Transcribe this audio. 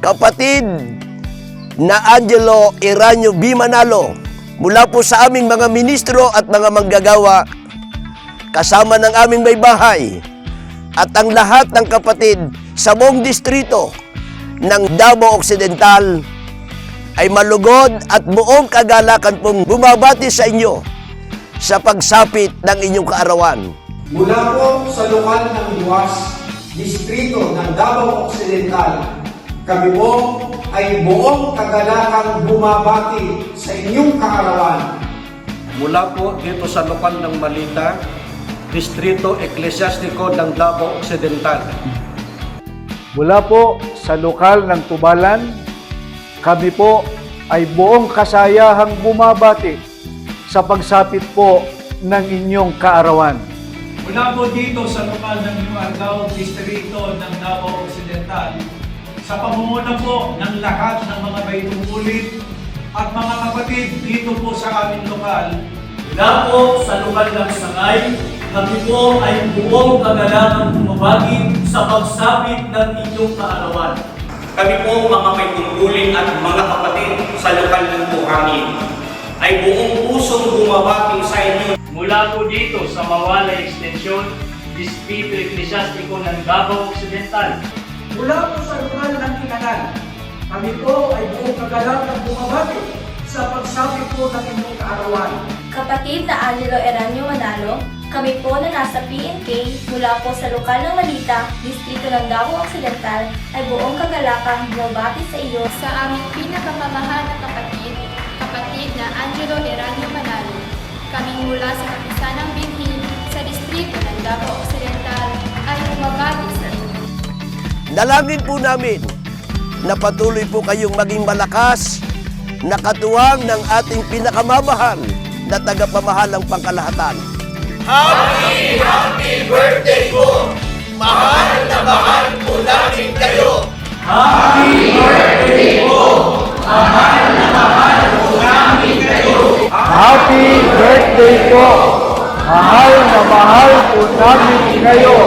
kapatid na Angelo Iranyo B. Manalo mula po sa aming mga ministro at mga manggagawa kasama ng aming may bahay at ang lahat ng kapatid sa buong distrito ng Davao Occidental ay malugod at buong kagalakan pong bumabati sa inyo sa pagsapit ng inyong kaarawan. Mula po sa lokal ng Luwas, distrito ng Davao Occidental, kami po ay buong kagalakang bumabati sa inyong kaarawan. Mula po dito sa lokal ng Malita, Distrito Eklesiastiko ng Davao Occidental. Mula po sa lokal ng Tubalan, kami po ay buong kasayahang bumabati sa pagsapit po ng inyong kaarawan. Mula po dito sa lokal ng Limargao, Distrito ng Davao Occidental, sa pamumuno po ng lahat ng mga may tungkulin at mga kapatid dito po sa aming lokal, Mula po sa lokal ng Sangay, kami po ay buong kagalangang bumabati sa pagsapit ng inyong kaarawan. Kami po mga may tungkulin at mga kapatid sa lokal ng buhangin ay buong pusong bumabati sa inyo Mula po dito sa Mawala Extension, Distrito Eklesiastiko ng Davao Occidental, Mula po sa lokal ng Kinanan, kami po ay buong kagalangang bumabati sa pagsapit po ng inyong kaarawan. Kapatid na Angelo Eranio Manalo, kami po na nasa PNK mula po sa lokal ng Malita, distrito ng Davao Occidental, ay buong kagalakang bumabati sa iyo sa aming pinakamamahal na kapatid, kapatid na Angelo Eranio Manalo. Kami mula sa Kapisanang Binhi sa distrito ng Davao Occidental Dalangin po namin na patuloy po kayong maging malakas na katuwang ng ating pinakamamahal na tagapamahalang pangkalahatan. Happy birthday po! Mahal na mahal po namin kayo!